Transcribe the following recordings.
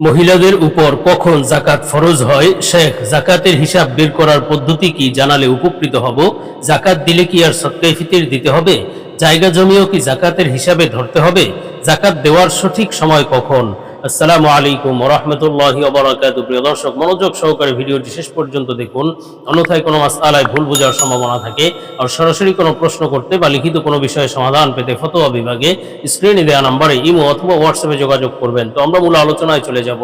মহিলাদের উপর কখন জাকাত ফরজ হয়? শেখ জাকাতের হিসাব বের করার পদ্ধতি কি? জানালে উপকৃত হব। জাকাত দিলে কি আর সৎকাই ফিতির দিতে হবে? জায়গা জমিও কি জাকাতের হিসাবে ধরতে হবে? জাকাত দেওয়ার সঠিক সময় কখন? আসসালামু আলাইকুম রহমতুল্লাহি অবরাকাত প্রিয় দর্শক, মনোযোগ সহকারে ভিডিওটি শেষ পর্যন্ত দেখুন। অন্যথায় কোনো মাসালায় ভুল বোঝার সম্ভাবনা থাকে আর সরাসরি কোনো প্রশ্ন করতে বা লিখিত কোনো বিষয়ে সমাধান পেতে ফতোয়া বিভাগে স্ক্রিনে দেওয়া নম্বরে ইমো অথবা হোয়াটসঅ্যাপে যোগাযোগ করবেন। তো আমরা মূল আলোচনায় চলে যাব।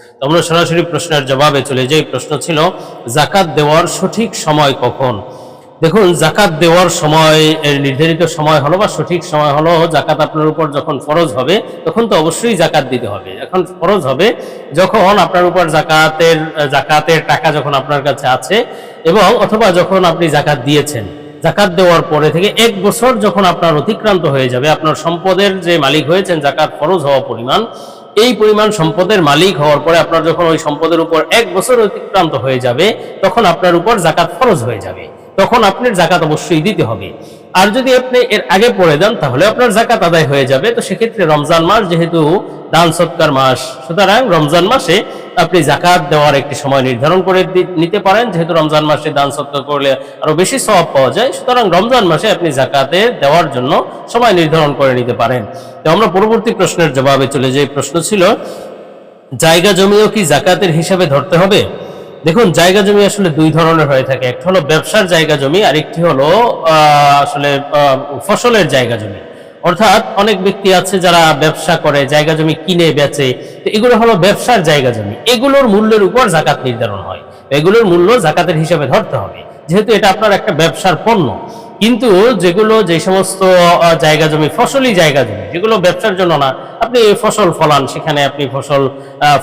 আমরা সরাসরি প্রশ্নের জবাবে চলে যাই। প্রশ্ন ছিল, জাকাত দেওয়ার সঠিক সময় কখন? দেখুন, জাকাত দেওয়ার সময়, এর নির্ধারিত সময় হলো বা সঠিক সময় হলো জাকাত আপনার উপর যখন ফরজ হবে, তখন তো অবশ্যই জাকাত দিতে হবে। এখন ফরজ হবে যখন আপনার উপর জাকাতের জাকাতের টাকা যখন আপনার কাছে আছে এবং অথবা যখন আপনি জাকাত দিয়েছেন। জাকাত দেওয়ার পরে থেকে এক বছর যখন আপনার অতিক্রান্ত হয়ে যাবে, আপনার সম্পদের যে মালিক হয়েছেন, জাকাত ফরজ হওয়া পরিমাণ এই পরিমাণ সম্পদের মালিক হওয়ার পরে আপনার যখন ওই সম্পদের উপর এক বছর অতিক্রান্ত হয়ে যাবে, তখন আপনার উপর জাকাত ফরজ হয়ে যাবে। তখন আপনার জাকাত অবশ্যই দিতে হবে। আর যদি আপনি এর আগে পড়ে দেন তাহলে আপনার জাকাত আদায় হয়ে যাবে। তো সেক্ষেত্রে রমজান মাস যেহেতু দান সৎকার মাস, সুতরাং রমজান মাসে আপনি জাকাত দেওয়ার একটি সময় নির্ধারণ করে নিতে পারেন। যেহেতু রমজান মাসে দান সৎকার করলে আরও বেশি সওয়াব পাওয়া যায়, সুতরাং রমজান মাসে আপনি জাকাতে দেওয়ার জন্য সময় নির্ধারণ করে নিতে পারেন। তো আমরা পরবর্তী প্রশ্নের জবাবে চলে যাই। প্রশ্ন ছিল, জায়গা জমিও কি জাকাতের হিসাবে ধরতে হবে? দেখুন, জায়গা জমি আসলে দুই ধরনের হয়ে থাকে। একটা হলো ব্যবসার জায়গা জমি, আর একটি হলো আসলে ফসলের জায়গা জমি। অর্থাৎ অনেক ব্যক্তি আছে যারা ব্যবসা করে, জায়গা জমি কিনে, বেচে। তো এগুলো হলো ব্যবসার জায়গা জমি। এগুলোর মূল্যের উপর জাকাত নির্ধারণ হয়। এগুলোর মূল্য জাকাতের হিসাবে ধরতে হবে। যেহেতু এটা আপনার একটা ব্যবসার পণ্য। কিন্তু যেগুলো যে সমস্ত জায়গা জমি, ফসলি জায়গা জমি, যেগুলো ব্যবসার জন্য না, আপনি ফসল ফলান, সেখানে আপনি ফসল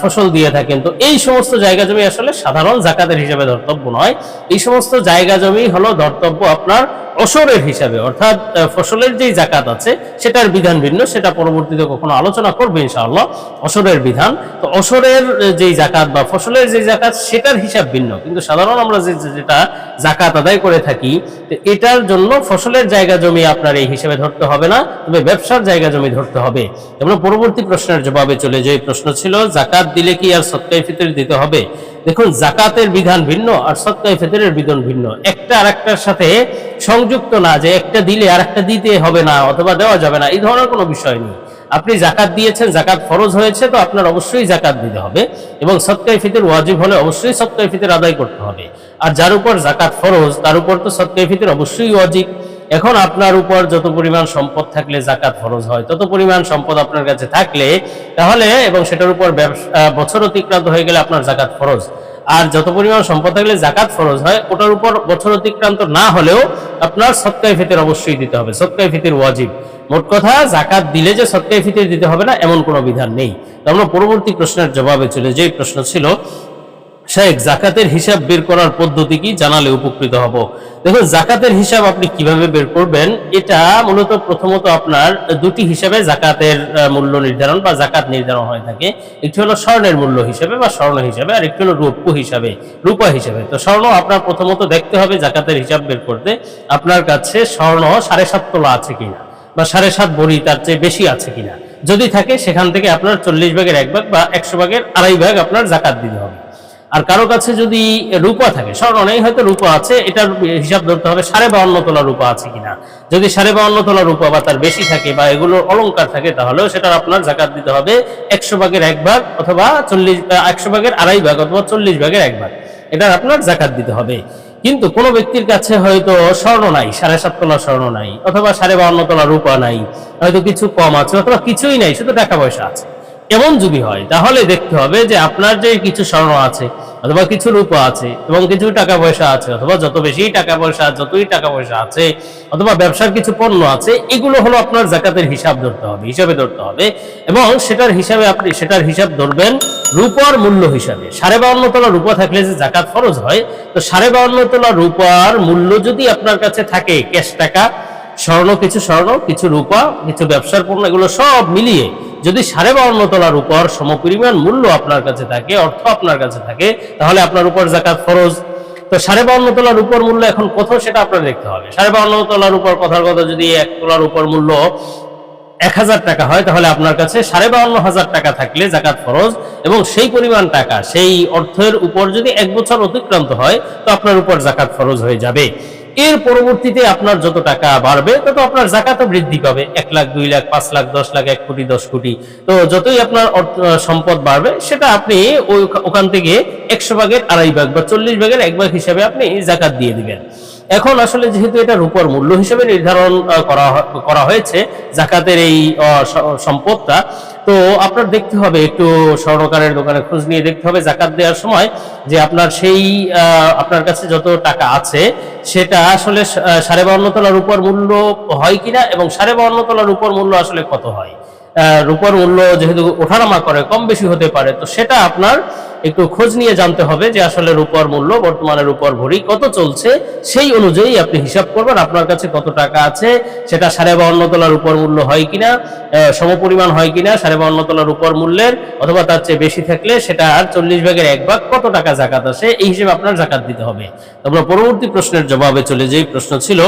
ফসল দিয়ে থাকেন। তো এই সমস্ত জায়গা জমি আসলে সাধারণ জাকাতের হিসাবে ধর্তব্য নয়। এই সমস্ত জায়গা জমি হলো ধর্তব্য আপনার অসরের হিসাবে, অর্থাৎ ফসলের যেই জাকাত আছে, সেটার বিধান ভিন্ন, সেটা পরবর্তীতে কখনো আলোচনা করবে ইনশাআল্লাহ, অসরের বিধান। তো অসরের যেই জাকাত বা ফসলের যে জাকাত সেটার হিসাব ভিন্ন। কিন্তু সাধারণ আমরা যে, যে- যেটা জাকাত আদায় করে থাকি এটার জন্য ফসলের জায়গা জমি আপনার এই হিসাবে ধরতে হবে না, তবে ব্যবসার জায়গা জমি ধরতে হবে। আমরা পরবর্তী প্রশ্নের জবাবে চলে যাই প্রশ্ন ছিল জাকাত দিলে কি আর সৎকাই ফিতর দিতে হবে? দেখুন, জাকাতের বিধান ভিন্ন আর সৎকাই ফিতরের বিধান ভিন্ন। একটা আর একটার সাথে সংযুক্ত না যে একটা দিলে আর একটা দিতে হবে না অথবা দেওয়া যাবে না, এই ধরনের কোনো বিষয় নেই। আপনি জাকাত দিয়েছেন, জাকাত ফরজ হয়েছে, তো আপনার অবশ্যই জাকাত দিতে হবে এবং সৎকাই ফিতর ওয়াজিব হলে অবশ্যই সৎকাই ফিতর আদায় করতে হবে। আর যার উপর জাকাত ফরজ, তার উপর তো সৎকাই ফিতর অবশ্যই ওয়াজিব। এখন আপনার উপর যত পরিমাণ সম্পদ থাকলে জাকাত ফরজ হয়, তত পরিমাণ সম্পদ আপনার কাছে থাকলে, তাহলে এবং সেটার উপর বছর অতিক্রান্ত হয়ে গেলে আপনার জাকাত ফরজ। আর যত পরিমাণ সম্পদ থাকলে জাকাত ফরজ হয়, ওটার উপর বছর অতিক্রান্ত না হলেও আপনার সৎকাই ফিতর অবশ্যই দিতে হবে। সৎকাই ফিতর ওয়াজিব। মোট কথা জাকাত দিলে যে সৎকাই ফিতর দিতে হবে না, এমন কোনো বিধান নেই। আমরা পরবর্তী প্রশ্নের জবাবে চলে যে প্রশ্ন ছিল শেখ জাকাতের হিসাব বের করার পদ্ধতি কি? জানালে উপকৃত হব। দেখুন, জাকাতের হিসাব আপনি কীভাবে বের করবেন? এটা মূলত প্রথমত আপনার দুটি হিসাবে জাকাতের মূল্য নির্ধারণ বা জাকাত নির্ধারণ হয়ে থাকে। একটি হলো স্বর্ণের মূল্য হিসাবে বা স্বর্ণ হিসাবে, আর একটি হলো রৌপ্য হিসাবে, রূপা হিসাবে। তো স্বর্ণ আপনার প্রথমত দেখতে হবে জাকাতের হিসাব বের করতে, আপনার কাছে স্বর্ণ সাড়ে সাত তোলা আছে কিনা বা সাড়ে সাত বড়ি তার চেয়ে বেশি আছে কিনা। যদি থাকে, সেখান থেকে আপনার চল্লিশ ভাগের এক ভাগ বা একশো ভাগের আড়াই ভাগ আপনার জাকাত দিতে হবে। আর কারও কাছে যদি রূপা থাকে, স্বর্ণ নেই, হয়তো রূপা আছে, এটার হিসাব ধরতে হবে সাড়ে বাউন্ন তোলা রূপা আছে কিনা। যদি সাড়ে বাউন্ন তোলা রূপা বা তার বেশি থাকে বা এগুলোর অলঙ্কার থাকে, তাহলেও সেটার আপনার জাকাত দিতে হবে একশো ভাগের এক ভাগ অথবা চল্লিশ একশো ভাগের আড়াই ভাগ অথবা চল্লিশ ভাগের এক ভাগ। এটার আপনার জাকাত দিতে হবে। কিন্তু কোনো ব্যক্তির কাছে হয়তো স্বর্ণ নাই, সাড়ে সাত তোলা স্বর্ণ নাই, অথবা সাড়ে বাউন্ন তোলা রূপা নাই, হয়তো কিছু কম আছে অথবা কিছুই নাই, শুধু টাকা পয়সা আছে। এমন যদি হয়, তাহলে দেখতে হবে যে আপনার যে কিছু স্বর্ণ আছে, অথবা কিছু রূপা আছে, এবং কিছু টাকা পয়সা আছে, অথবা যত বেশি টাকা পয়সা, যতই টাকা পয়সা আছে, অথবা ব্যবসার কিছু পণ্য আছে, এগুলো হলো আপনার জাকাতের হিসাব ধরতে হবে, হিসাবে ধরতে হবে। এবং সেটার হিসাবে আপনি, সেটার হিসাব ধরবেন রূপার মূল্য হিসাবে। সাড়ে বাউন্ন তোলা রূপা থাকলে যে জাকাত ফরজ হয়, তো সাড়ে বাউন্ন তোলা রূপার মূল্য যদি আপনার কাছে থাকে, ক্যাশ টাকা, স্বর্ণ, কিছু স্বর্ণ, কিছু রূপা, কিছু ব্যবসার পণ্য, এগুলো সব মিলিয়ে যদি সাড়ে বাউন্ন তোলার উপর সমপরিমাণ মূল্য আপনার কাছে থাকে, অর্থ আপনার কাছে থাকে, তাহলে আপনার উপর জাকাত ফরজ। তো সাড়ে বাউন্ন তোলার উপর মূল্য এখন কত সেটা আপনার দেখতে হবে। সাড়ে বাউন্ন তোলার উপর কথার কথা যদি এক তোলার উপর মূল্য এক হাজার টাকা হয়, তাহলে আপনার কাছে সাড়ে বাউন্ন হাজার টাকা থাকলে জাকাত ফরজ এবং সেই পরিমাণ টাকা, সেই অর্থের উপর যদি এক বছর অতিক্রান্ত হয়, তো আপনার উপর জাকাত ফরজ হয়ে যাবে। এর পরবর্তীতে আপনার যত টাকা বাড়বে, তত আপনার জাকাতও বৃদ্ধি পাবে। এক লাখ, দুই লাখ, পাঁচ লাখ, দশ লাখ, এক কোটি, দশ কোটি। তো যতই আপনার সম্পদ বাড়বে, সেটা আপনি ওখান থেকে একশো ভাগের আড়াই ভাগ বা চল্লিশ ভাগের এক ভাগ হিসাবে আপনি জাকাত দিয়ে দিবেন। এখন আসলে যেহেতু এটা রূপর মূল্য হিসেবে নির্ধারণ করা করা হয়েছে জাকাতের এই সম্পদটা, তো আপনার দেখতে হবে, একটু স্বর্ণকারের দোকানে খোঁজ নিয়ে দেখতে হবে জাকাত দেওয়ার সময় যে আপনার সেই আপনার কাছে যত টাকা আছে সেটা আসলে সাড়ে বাউন্ন তলার উপর মূল্য হয় কিনা এবং সাড়ে বাউন্ন তলার উপর মূল্য আসলে কত হয়। রূপর মূল্য যেহেতু ওঠানামা করে, কম বেশি হতে পারে, তো সেটা আপনার একটু খোঁজ নিয়ে জানতে হবে যে আসলে রূপর মূল্য, বর্তমানে রূপর ভরি কত চলছে, সেই অনুযায়ী আপনি হিসাব করবেন আপনার কাছে কত টাকা আছে, সেটা সাড়ে বাউন্ন তলার উপর মূল্য হয় কিনা সমপরিমাণ হয় কিনা, সাড়ে বাউন্ন তলার উপর মূল্যের, অথবা তার চেয়ে বেশি থাকলে সেটা আর চল্লিশ ভাগের এক ভাগ কত টাকা জাকাত আসে, এই হিসেবে আপনার জাকাত দিতে হবে। আমরা পরবর্তী প্রশ্নের জবাবে চলে যাই, প্রশ্ন ছিল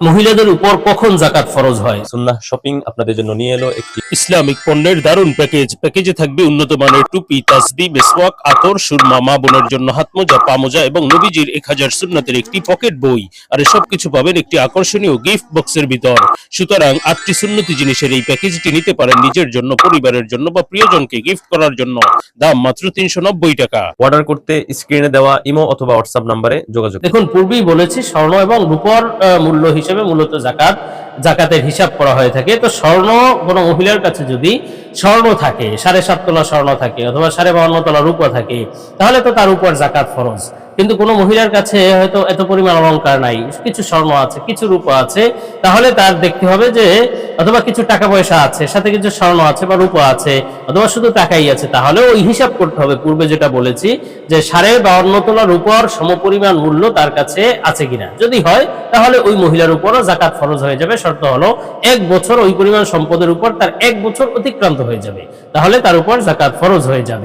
মহিলাদের উপর কখন জাকাত ফরজ হয়? সুন্নাহ শপিং আপনাদের জন্য নিয়ে এলো একটি ইসলামিক পণ্যের দারুণ প্যাকেজ। প্যাকেজে থাকবে উন্নত মানের টুপি তাসবি মেসওয়াক আতর সুরমা মা বোনের জন্য হাতমোজা পামোজা এবং নবীজির এক হাজার সুন্নাতের একটি পকেট বই। আর সব কিছু পাবেন একটি আকর্ষণীয় গিফট বক্সের ভিতর। সুতরাং আটটি সুন্নতি জিনিসের এই প্যাকেজটি নিতে পারেন নিজের জন্য পরিবারের জন্য বা প্রিয়জনকে গিফট করার জন্য। দাম মাত্র তিনশো নব্বই টাকা। অর্ডার করতে স্ক্রিনে দেওয়া ইমো অথবা হোয়াটসঅ্যাপ নাম্বারে যোগাযোগ দেখুন পূর্বেই বলেছি স্বর্ণ এবং রূপর আহ, মূল্য হিসেবে মূলত জাকাত জাকাতের হিসাব করা হয়ে থাকে। তো স্বর্ণ কোনো মহিলার কাছে যদি স্বর্ণ থাকে, সাড়ে সাত তোলা স্বর্ণ থাকে অথবা সাড়ে বাউন্ন তোলা রূপা থাকে, তাহলে তো তার উপর জাকাত ফরজ। কিন্তু কোনো মহিলার কাছে হয়তো এত পরিমাণ অলংকার নাই, কিছু স্বর্ণ আছে, কিছু রূপা আছে, তাহলে তার দেখতে হবে যে অথবা কিছু টাকা পয়সা আছে, সাথে কিছু স্বর্ণ আছে বা রূপা আছে, অথবা শুধু টাকাই আছে তাহলে ওই হিসাব করতে হবে। পূর্বে যেটা বলেছি যে সাড়ে বাউন্ন তোলা রূপর সমপরিমাণ মূল্য তার কাছে আছে কিনা। যদি হয়, তাহলে ওই মহিলার উপরও জাকাত ফরজ হয়ে যাবে শর্ত হলো, এক বছর ওই পরিমাণ সম্পদের উপর তার এক বছর অতিক্রান্ত হয়ে যাবে। তাহলে তার উপর জাকাত ফরজ হয়ে যাবে।